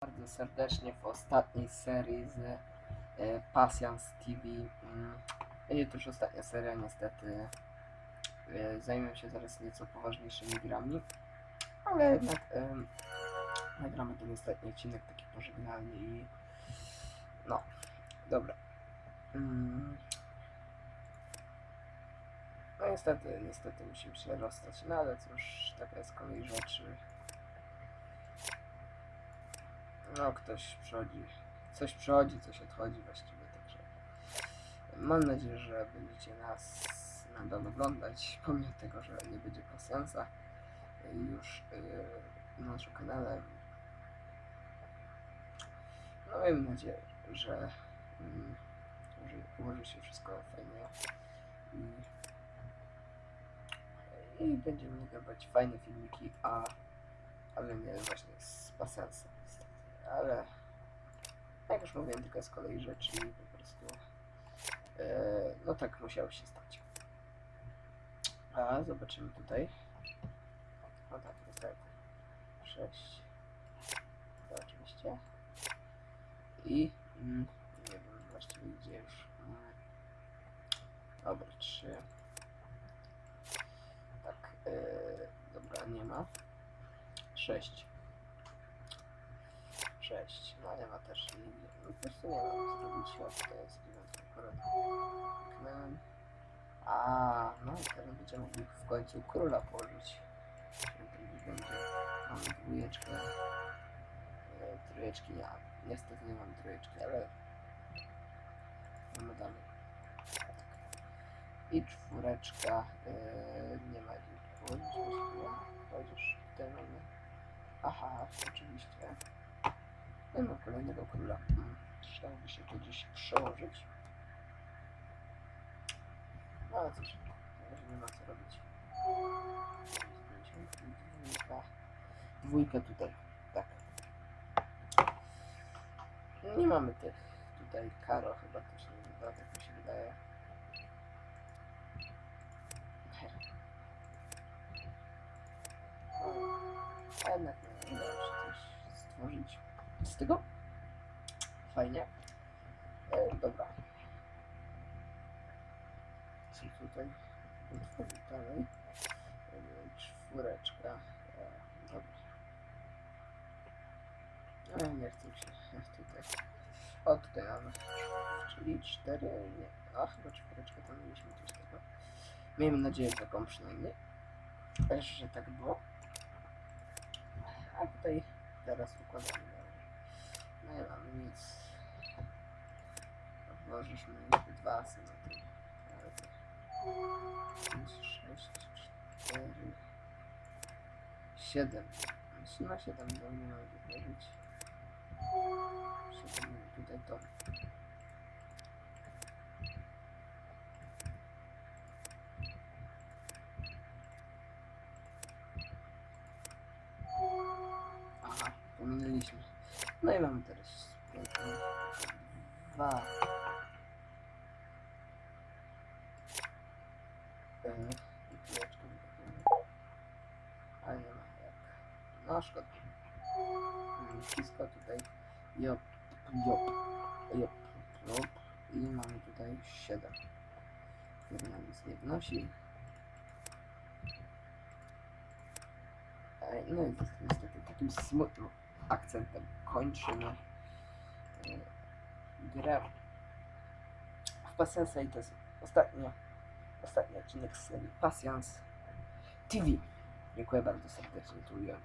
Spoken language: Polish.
bardzo serdecznie w ostatniej serii z e, Passions TV. Mm, Będzie to już ostatnia seria, niestety. E, Zajmę się zaraz nieco poważniejszymi grami, ale jednak em, nagramy ten ostatni odcinek taki pożegnalny i no, dobra. Mm. No niestety, niestety musimy się rozstać, no ale cóż, taka jest kolej rzeczy. No, ktoś przychodzi, coś przychodzi, coś odchodzi właściwie, także mam nadzieję, że będziecie nas nadal oglądać, pomimo tego, że nie będzie y, już yy, na naszym kanale. No mam nadzieję, że, mm, że ułoży się wszystko fajnie i, i będziemy nagrywać fajne filmiki, a ale nie właśnie z pasjansem niestety. Ale jak już mówiłem, tylko z kolei rzeczy po prostu e, no tak musiało się stać. A zobaczymy tutaj. No tak, niestety. 6. To oczywiście. I mm, nie wiem właściwie gdzie już. Mm, dobra, 3. Tak, e, dobra, nie ma. 6. 6. No nie ma też linii. No po prostu nie ma. Zrobić świat to jest akurat. Kliknąłem. A, no i teraz będziemy mogli w końcu króla położyć. Czyli drugi będzie. Dwójeczkę. E, trójeczki nie. Niestety nie mam trójeczki, ale mamy dalej. I czwóreczka. E, nie ma właściwie. Chociaż tutaj mamy. Aha, oczywiście. Nie ma kolejnego króla. Hmm. Trzeba się to gdzieś przełożyć. No ale cóż, nie ma co robić. Dwójka. Tutaj, tak. Nie mamy tych tutaj karo chyba też nie wyda, tak mi się wydaje. A jednak nie udało się coś stworzyć z tego. Fajnie. E, dobra. Co tutaj? Otworzyć dalej. E, czwóreczka. E, dobra. Nie chcę się tutaj. O, tutaj mamy. Czyli cztery. Nie. A, chyba czwóreczka tam mieliśmy coś tego. Miejmy nadzieję taką przynajmniej. Też, że tak było. A tutaj teraz układamy. No nie mamy nic. Odłożyliśmy dwa są na tym. Ale to... 5, 6, 4, 7. Myślę na 7 bo nie No i mamy teraz piękne dwa. Yy, i piłeczkę wykopujemy. Ale nie ma jak. No szkoda. Wszystko tutaj. Jop, jop, jop, jop. I mamy tutaj 7. Który nam nic nie wnosi. No i niestety takim smutnym akcentem kończymy e, grę w Pasjansa i to jest ostatni, ostatni odcinek z serii Pasjans TV. Dziękuję bardzo serdecznie, ujęłem.